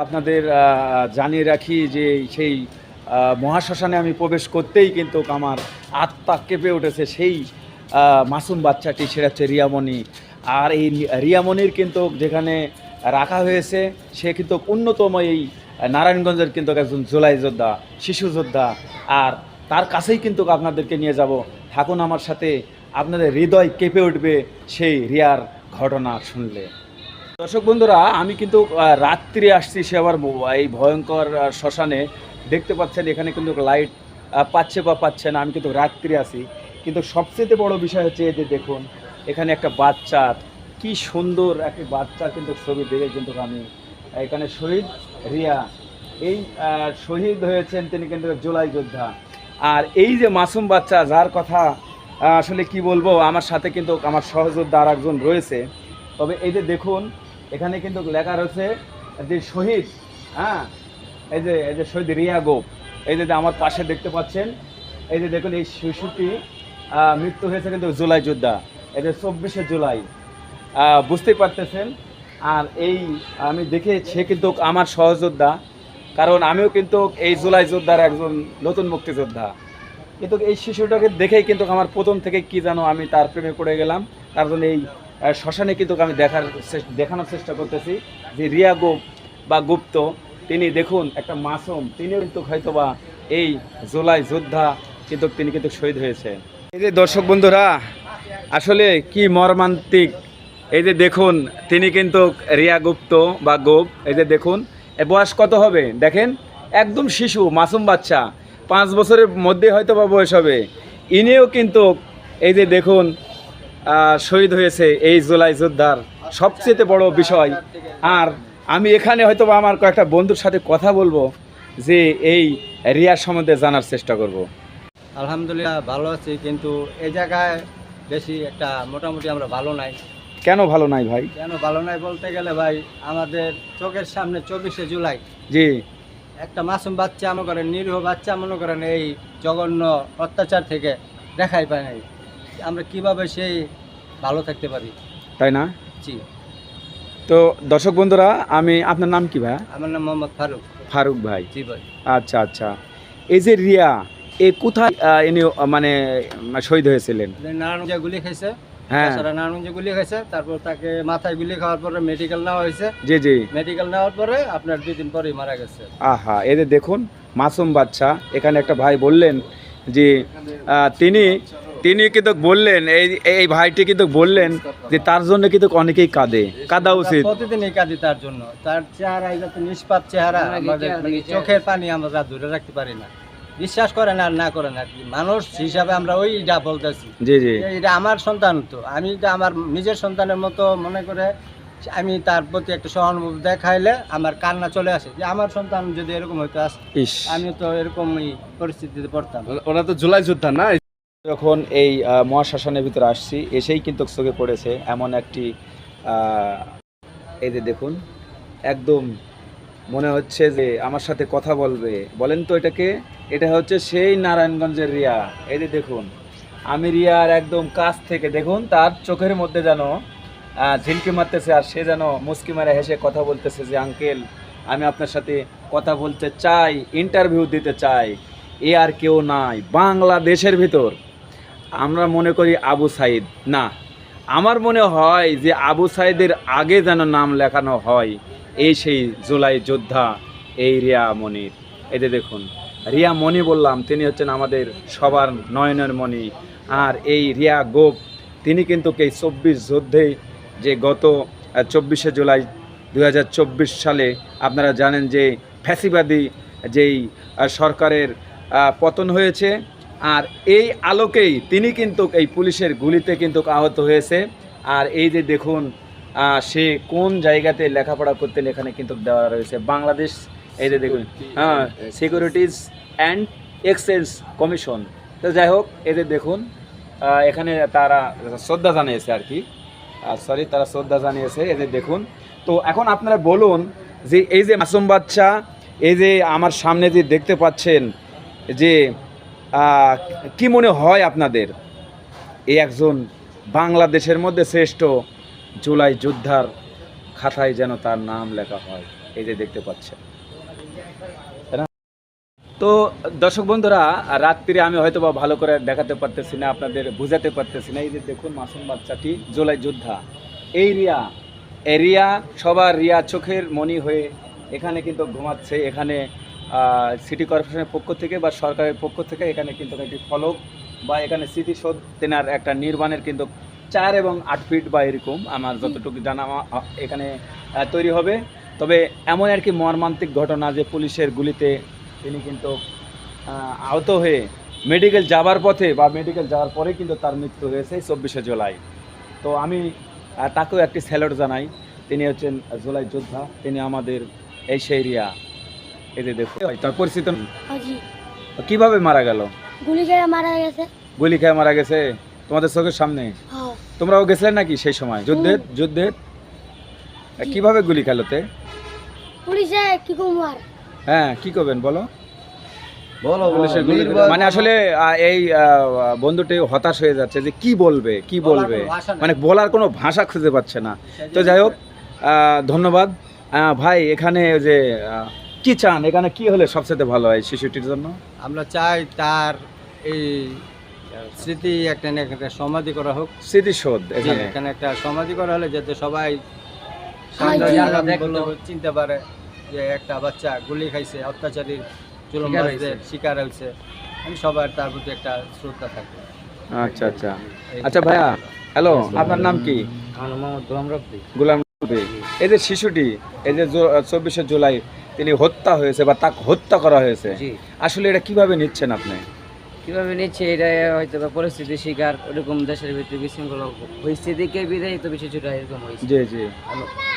আপনাদের জানিয়ে রাখি যে সেই মহাশ্মশানে আমি প্রবেশ করতেই কিন্তু আমার আত্মা কেঁপে উঠেছে। সেই মাসুম বাচ্চাটি সেটা হচ্ছে রিয়ামণি। আর এই রিয়ামণির কিন্তু যেখানে রাখা হয়েছে, সে কিন্তু অন্যতম এই নারায়ণগঞ্জের কিন্তু একজন জোলাই যোদ্ধা, শিশু যোদ্ধা। আর তার কাছেই কিন্তু আপনাদেরকে নিয়ে যাব। থাকুন আমার সাথে, আপনাদের হৃদয় কেঁপে উঠবে সেই রিয়ার ঘটনা শুনলে। দর্শক বন্ধুরা, আমি কিন্তু রাত্রি আসছি সে আবার এই ভয়ঙ্কর শ্মশানে। দেখতে পাচ্ছেন, এখানে কিন্তু লাইট পাচ্ছে বা পাচ্ছে না, আমি কিন্তু রাত্রি আছি। কিন্তু সবচেয়ে বড় বিষয় হচ্ছে যে দেখুন, এখানে একটা বাচ্চা, কি সুন্দর একটি বাচ্চা কিন্তু ছবি দেখে কিন্তু আমি, এখানে শহীদ রিয়া, এই শহীদ হয়েছেন তিনি কিন্তু জুলাই যোদ্ধা। আর এই যে মাসুম বাচ্চা, যার কথা আসলে কি বলব, আমার সাথে কিন্তু আমার সহযোদ্ধা আর একজন রয়েছে। তবে এই যে দেখুন এখানে কিন্তু লেখা রয়েছে যে শহীদ হ্যাঁ? এই যে এই যে শহীদ রিয়া গোপ, এই যে আমার পাশে দেখতে পাচ্ছেন, এই যে দেখুন এই শিশুটি মৃত্যু হয়েছে কিন্তু জুলাই যোদ্ধা, এই যে চব্বিশে জুলাই বুঝতেই পারতেছেন? আর এই আমি দেখে সে কিন্তু আমার সহযোদ্ধা, কারণ আমিও কিন্তু এই জুলাই যোদ্ধার একজন নতুন মুক্তিযোদ্ধা। কিন্তু এই শিশুটাকে দেখেই কিন্তু আমার প্রথম থেকে কি জানো আমি তার প্রেমে পড়ে গেলাম, তার জন্য এই শ্মশানে কিন্তু আমি দেখার দেখানোর চেষ্টা করতেছি যে রিয়া গোপ বা গুপ্ত, তিনি দেখুন একটা মাসুম, তিনিও কিন্তু হয়তোবা এই জুলাই যোদ্ধা কিন্তু তিনি কিন্তু শহীদ হয়েছে। এই যে দর্শক বন্ধুরা, আসলে কি মর্মান্তিক, এই যে দেখুন, তিনি কিন্তু রিয়া গুপ্ত বা গোপ, এই যে দেখুন বয়স কত হবে? দেখেন, একদম শিশু, মাসুম বাচ্চা, পাঁচ বছরের মধ্যে হয়তো বা বয়স হবে। ইনিও কিন্তু এই যে দেখুন শহীদ হয়েছে এই জুলাই যোদ্ধার সবচেয়ে বড় বিষয়। আর আমি এখানে হয়তো আমার কয়েকটা বন্ধুর সাথে কথা বলব যে এই রিয়ার সম্বন্ধে জানার চেষ্টা করব। আলহামদুলিল্লাহ ভালো আছি কিন্তু এই জায়গায় বেশি একটা মোটামুটি আমরা ভালো নাই। কেন ভালো নাই ভাই? কেন ভালো নাই বলতে গেলে ভাই আমাদের চোখের সামনে চব্বিশে জুলাই। জি। একটা মাসুম বাচ্চা মনে করেন নিরীহ বাচ্চা মনে করেন এই জঘন্য অত্যাচার থেকে দেখাই পায় নাই। আমরা কীভাবে সেই ভালো থাকতে পারি? তাই না? জি। তো দর্শক বন্ধুরা আমি আপনার নাম কি ভাই আমার নাম মোহাম্মদ ফারুক। ফারুক ভাই। জি ভাই। আচ্ছা আচ্ছা। এই যে রিয়া এ কোথায় ইনি মানে শহীদ হয়েছিলেন? নারায়ণগঞ্জে গুলি খাইছে। হ্যাঁ। তাছাড়া নারায়ণগঞ্জে গুলি খাইছে। তারপর তাকে মাথায় গুলি খাওয়ার পরে মেডিকেল নেওয়া হয়েছে। জি জি। মেডিকেল নেওয়ার পরে আপনার দুই দিন পরেই মারা গেছে। আহা এদের দেখুন মাসুম বাচ্চা। এখানে একটা ভাই বললেন যে তিনি তিনি কিন্তু বললেন এই এই ভাইটি কিন্তু বললেন যে তার জন্য কিন্তু অনেকেই কাঁদে। কাঁদা উচিত। প্রতিদিনই কাঁদি তার জন্য। তার চেহারা যাতে নিষ্পাপ চেহারা আমাদের মানে চোখের পানি আমরা ধরে রাখতে পারি না। বিশ্বাস করেন আর না করেন আর কি। মানুষ হিসাবে আমরা ওইটা বলতেছি। জি জি। এটা আমার সন্তান তো। আমি এটা আমার নিজের সন্তানের মতো মনে করে আমি তার প্রতি একটা সহানুভূতি দেখাইলে আমার কান্না চলে আসে। যে আমার সন্তান যদি এরকম হইতো আস আমি তো এরকমই পরিস্থিতিতে পড়তাম। ওরা তো জুলাই যোদ্ধা না? যখন এই মহাশ্মশানের ভিতরে আসছি, এসেই কিন্তু চোখে পড়েছে এমন একটি এই যে দেখুন, একদম মনে হচ্ছে যে আমার সাথে কথা বলবে। বলেন তো এটাকে, এটা হচ্ছে সেই নারায়ণগঞ্জের রিয়া। এই যে দেখুন, আমি রিয়ার একদম কাছ থেকে, দেখুন, তার চোখের মধ্যে যেন ঝিলকি মারতেছে আর সে যেন মুস্কি মারে হেসে কথা বলতেছে যে, আঙ্কেল, আমি আপনার সাথে কথা বলতে চাই ইন্টারভিউ দিতে চাই। এ আর কেউ নাই, বাংলাদেশের ভিতর। আমরা মনে করি আবু সাইদ। না, আমার মনে হয় যে আবু সাইদের আগে যেন নাম লেখানো হয় এই সেই জুলাই যোদ্ধা, এই রিয়া মনির। যে দেখুন, রিয়া মণি বললাম, তিনি হচ্ছেন আমাদের সবার নয়নের মণি। আর এই রিয়া গোপ, তিনি কিন্তু এই চব্বিশ যুদ্ধে যে গত চব্বিশে জুলাই দু হাজার চব্বিশ সালে আপনারা জানেন যে ফ্যাসিবাদী যেই সরকারের পতন হয়েছে আর এই আলোকেই তিনি কিন্তু এই পুলিশের গুলিতে কিন্তু আহত হয়েছে। আর এই যে দেখুন সে কোন জায়গাতে লেখাপড়া করতেন এখানে কিন্তু দেওয়া রয়েছে। বাংলাদেশ, এই যে দেখুন হ্যাঁ সিকিউরিটিজ অ্যান্ড এক্সচেঞ্জ কমিশন তো যাই হোক যে দেখুন এখানে তারা শ্রদ্ধা জানিয়েছে আর কি। সরি তারা শ্রদ্ধা জানিয়েছে যে দেখুন। তো এখন আপনারা বলুন যে এই যে মাসুম বাচ্চা এই যে আমার সামনে যে দেখতে পাচ্ছেন যে কি মনে হয় আপনাদের? এই একজন বাংলাদেশের মধ্যে শ্রেষ্ঠ জুলাই যোদ্ধার খাতায় যেন তার নাম লেখা হয়, এই যে দেখতে পাচ্ছেন। তো দর্শক বন্ধুরা, রাত্রিরে আমি হয়তো বা ভালো করে দেখাতে পারতেছি না, আপনাদের বোঝাতে পারতেছি না। এই যে দেখুন, মাসুম বাচ্চাটি জোলাই যোদ্ধা। এই রিয়া এই রিয়া, সবার রিয়া চোখের মনি হয়ে এখানে কিন্তু ঘুমাচ্ছে। এখানে সিটি কর্পোরেশনের পক্ষ থেকে বা সরকারের পক্ষ থেকে এখানে কিন্তু একটি ফলক বা এখানে স্মৃতিসৌধ তেনার একটা নির্মাণের কিন্তু চার এবং আট ফিট বা এরকম আমার যতটুকু জানা এখানে তৈরি হবে। তবে এমন আর কি মর্মান্তিক ঘটনা যে পুলিশের গুলিতে তিনি কিন্তু আহত হয়ে মেডিকেল যাবার পথে বা মেডিকেল যাওয়ার পরে কিন্তু তার মৃত্যু হয়েছে চব্বিশে জুলাই। তো আমি তাকেও একটি স্যালুট জানাই। তিনি হচ্ছেন জুলাই যোদ্ধা। তিনি আমাদের এই সেই রিয়া এই যে দেখো তার পরিচিত কীভাবে মারা গেল? গুলি খেয়ে মারা গেছে। গুলি খেয়ে মারা গেছে? তোমাদের চোখের সামনে? হ্যাঁ। তোমরাও গেছিলেন নাকি সেই সময়? যুদ্ধে যুদ্ধে? কীভাবে গুলি খেলোতে পুলিশে কি কুমার হ্যাঁ কি করবেন বলো? বলো মানে আসলে এই বন্ধুটি হতাশ হয়ে যাচ্ছে যে কি বলবে কি বলবে। মানে বলার কোনো ভাষা খুঁজে পাচ্ছে না। তো যাই হোক ধন্যবাদ। ভাই এখানে ওই যে কি চান? এখানে কি হলে সবচেয়ে ভালো হয় শিশুটির জন্য? আমরা চাই তার এই স্মৃতি একটা না একটা সমাধি করা হোক। স্মৃতিসৌধ জি, এখানে। এখানে একটা সমাধি করা হলে যাতে সবাই। বললে চিনতে পারে যে একটা বাচ্চা গুলি খাইছে অত্যাচারীর চুলমবাজদের শিকার হয়েছে। আমি সবার তার প্রতি একটা শ্রদ্ধা থাকে। আচ্ছা আচ্ছা। আচ্ছা ভাইয়া হ্যালো আপনার নাম কি? আমার গোলাম রব্বি। গোলাম নবী। এই যে শিশুটি এই যে চব্বিশে জুলাই তিনি হত্যা হয়েছে বা তাকে হত্যা করা হয়েছে। আসলে এটা কীভাবে নিচ্ছেন আপনি? কীভাবে নিচ্ছে? এটা হয়তো বা পরিস্থিতি শিকার ওরকম দেশের ভিতরে বিশৃঙ্খলা পরিস্থিতিকে বিদায় তো বেশি এরকম হয়েছে জি জি।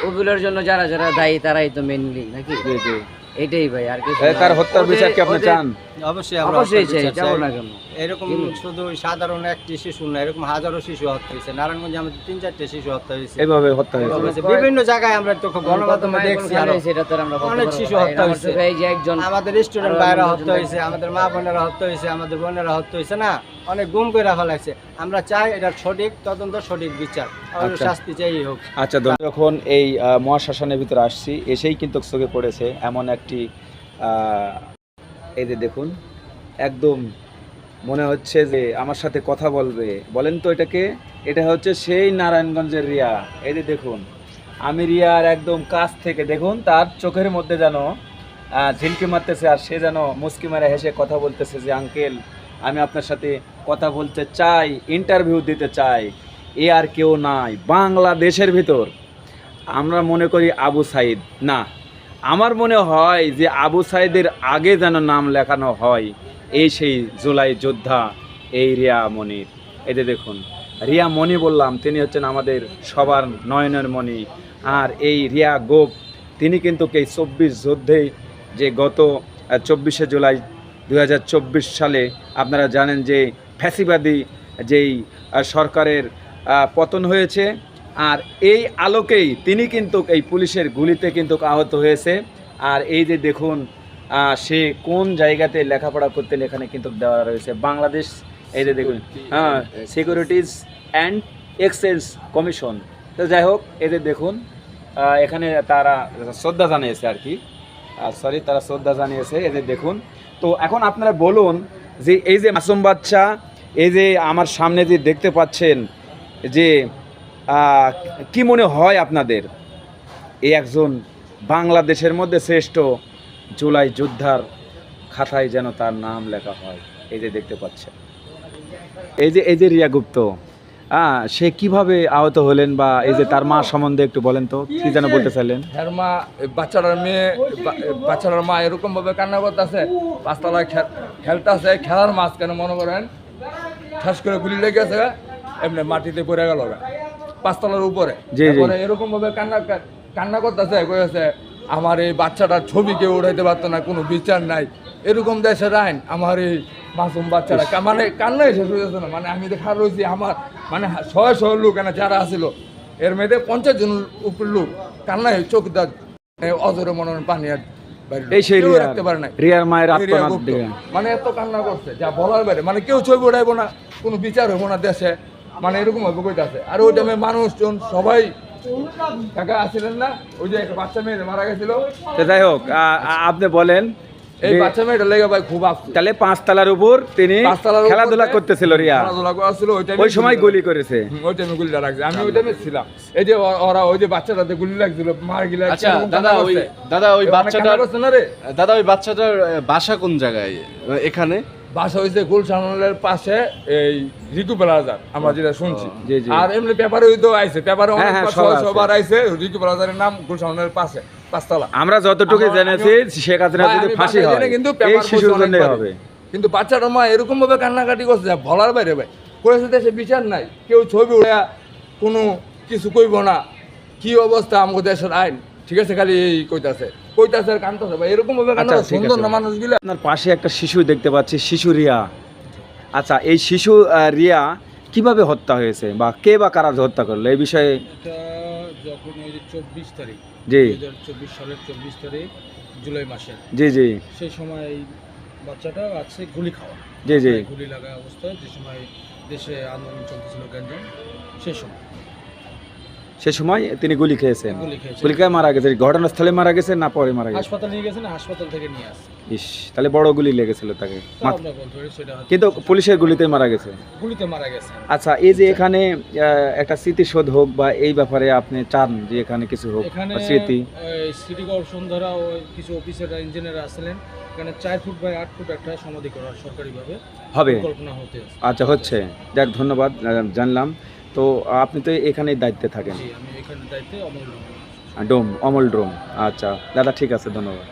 ওগুলোর জন্য যারা যারা দায়ী তারাই তো মেনলি নাকি? জি জি। এটাই ভাই আর কিছু তার হত্যার বিচার কি আপনি চান? অবশ্যই আমরা অবশ্যই চাই যাব না কেন? এরকম শুধু সাধারণ একটি শিশু না এরকম হাজারো শিশু হত্যা হয়েছে। নারায়ণগঞ্জে আমাদের তিন চারটে শিশু হত্যা হয়েছে। এইভাবে হত্যা হয়েছে। বিভিন্ন জায়গায় আমরা তো গণমাধ্যমে দেখছি আরও। সেটা তো আমরা অনেক শিশু হত্যা হয়েছে। এই যে একজন আমাদের স্টুডেন্ট ভাইরা হত্যা হয়েছে আমাদের মা বোনেরা হত্যা হয়েছে আমাদের বোনেরা হত্যা হয়েছে না? অনেক গুম করে ফেলাইছে। আমরা চাই এটা সঠিক তদন্ত সঠিক বিচার। আচ্ছা। শাস্তি চাই হোক। আচ্ছা যখন এই আহ, মহাশ্মশানের ভিতরে আসছি এসেই কিন্তু চোখে পড়েছে এমন একটি এই যে দেখুন একদম মনে হচ্ছে যে আমার সাথে কথা বলবে। বলেন তো এটাকে এটা হচ্ছে সেই নারায়ণগঞ্জের রিয়া। এই যে দেখুন আমি রিয়ার একদম কাছ থেকে দেখুন তার চোখের মধ্যে যেন ঝিলকি মারতেছে আর সে যেন মুস্কি মারে হেসে কথা বলতেছে যে আঙ্কেল আমি আপনার সাথে কথা বলতে চাই ইন্টারভিউ দিতে চাই। এ আর কেউ নাই, বাংলাদেশের ভিতর। আমরা মনে করি আবু সাইদ। না, আমার মনে হয় যে আবু সাইদের আগে যেন নাম লেখানো হয়, এই সেই জুলাই যোদ্ধা, এই রিয়া মনির যে দেখুন, রিয়া মণি বললাম, তিনি হচ্ছেন আমাদের সবার নয়নের মণি। আর এই রিয়া গোপ, তিনি কিন্তু এই চব্বিশ যুদ্ধেই যে গত চব্বিশে জুলাই দু হাজার চব্বিশ সালে আপনারা জানেন যে ফ্যাসিবাদী যেই সরকারের পতন হয়েছে। আর এই আলোকেই তিনি কিন্তু এই পুলিশের গুলিতে কিন্তু আহত হয়েছে। আর এই যে দেখুন সে কোন জায়গাতে লেখাপড়া করতেন এখানে কিন্তু দেওয়া রয়েছে। বাংলাদেশ, এই যে দেখুন হ্যাঁ সিকিউরিটিজ অ্যান্ড এক্সচেঞ্জ কমিশন তো যাই হোক যে দেখুন এখানে তারা শ্রদ্ধা জানিয়েছে আর কি। সরি তারা শ্রদ্ধা জানিয়েছে। এদের দেখুন তো এখন আপনারা বলুন যে এই যে মাসুম বাচ্চা, এই যে আমার সামনে যে দেখতে পাচ্ছেন যে কি মনে হয় আপনাদের? এই একজন বাংলাদেশের মধ্যে শ্রেষ্ঠ জুলাই যোদ্ধার খাতায় যেন তার নাম লেখা হয়, এই যে দেখতে পাচ্ছেন। এই যে এই যে রিয়া গুপ্ত হ্যাঁ সে কীভাবে আহত হলেন বা এই যে তার মা সম্বন্ধে একটু বলেন তো কি যেন বলতে চাইলেন এর মা বাচ্চাটার মেয়ে বাচ্চাটার মা এরকম ভাবে কান্না করতেছে পাঁচতলায় খেলতেছে খেলার মাঝখানে মনে করেন ঠাস করে গুলি লেগেছে এমনি মাটিতে পড়ে গেল পাঁচতলার উপরে। এরকম ভাবে কান্না কান্না করতেছে কয়েছে আমার এই বাচ্চাটার ছবি কেউ উঠাইতে পারতো না কোনো বিচার নাই এরকম দেশের আইন আমার এই মাসুম বাচ্চারা মানে কান্নাই শেষ হয়ে যাচ্ছে না। মানে আমি দেখা রয়েছি আমার মানে শয়ে শয়ে লোক এনে যারা আসিল এর মেয়েদের পঞ্চাশ জন উপর লোক কান্নায় চোখ দা অজরে মনে হয় পানি আর এই সেই রাখতে পারে না রিয়ার মায়ের মানে এত কান্না করছে যা বলার বাইরে। মানে কেউ ছবি উঠাইবো না কোনো বিচার হইবো না দেশে। মানে এরকম হবে কইতাছে। আর ওই টাইমে মানুষজন সবাই কাকা আসছিলেন না ওই যে একটা বাচ্চা মেয়ে মারা গেছিল। যাই হোক আপনি বলেন এই যে- বাচ্চা মেয়েটা লেগে ভাই খুব আফসোস তাহলে পাঁচতলার উপর তিনি খেলাধুলা করতেছিল রিয়া। খেলাধুলা করছিল ওই টাইমে ওই সময় গুলি করেছে। ওই টাইমে গুলিটা রাখছে। আমি ওই টাইমে ছিলাম। এই যে ওরা ওই যে বাচ্চাটাতে গুলি লাগছিল মার গিলা আচ্ছা দাদা ওই দাদা ওই বাচ্চাটার দাদা ওই বাসা কোন জায়গায়? এখানে? বাসা হয়েছে গুলশানের পাশে এই রিকু প্লাজার আমরা যেটা শুনছি। জি, জি। আর এমনি পেপারে তো আইছে পেপারে হ্যাঁ, অনেক হ্যাঁ। সবার আইছে রিকু প্লাজারের নাম গুলশানের পাশে। পাঁচতলা। আমরা যতটুকু জেনেছি শেখ হাসিনা যদি ফাঁসি হয় কিন্তু এই শিশুর পড়ছি হবে। কিন্তু বাচ্চাটার মা এরকম ভাবে কান্নাকাটি করছে বলার বাইরে ভাই। করেছে দেশে বিচার নাই কেউ ছবি উড়ে কোনো কিছু কইব না। কি অবস্থা আমাদের দেশের আইন? ঠিক আছে খালি এই কইতাছে। কইতাছে আর কানতাছে ভাই এরকম ভাবে কান্না আচ্ছা, সুন্দর না মানুষগুলা? আপনার পাশে একটা শিশু দেখতে পাচ্ছি শিশু রিয়া। আচ্ছা এই শিশু আহ, রিয়া কীভাবে হত্যা হয়েছে বা কে বা কারা হত্যা করল? এই বিষয়ে যখন ওই যে চব্বিশ তারিখ জি। চব্বিশ সালের চব্বিশ তারিখ জুলাই মাসের জি জি। সেই সময় বাচ্চাটা আছে গুলি খাওয়া। জি জি। গুলি লাগা অবস্থায় যে সময় দেশে আন্দোলন চলতেছিল গ্যাঞ্জাম সেই সময়। সে সময় তিনি গুলি খেয়েছেন। গুলি খেয়ে মারা গেছে ঘটনাস্থলে মারা গেছে না পরে মারা গেছে? হাসপাতালে নিয়ে গেছে না হাসপাতাল থেকে নিয়ে আসছে? ইস তাহলে বড় গুলি লেগেছিল তাকে। কিন্তু পুলিশের গুলিতে মারা গেছে? গুলিতে মারা গেছে। আচ্ছা এই যে এখানে একটা স্মৃতিশোধ হোক বা এই ব্যাপারে আপনি চান যে এখানে কিছু হোক স্মৃতি? সিটি কর্পোরেশন দ্বারা কিছু অফিসাররা ইঞ্জিনিয়ার আসলেন। এখানে চার ফুট বাই আট ফুট একটা সমাধি করা সরকারিভাবে হবে। আচ্ছা হচ্ছে। যাক ধন্যবাদ জানলাম। তো আপনি তো এখানে দায়িত্বে থাকেন। ডোম অমল ডোম। আচ্ছা দাদা ঠিক আছে ধন্যবাদ।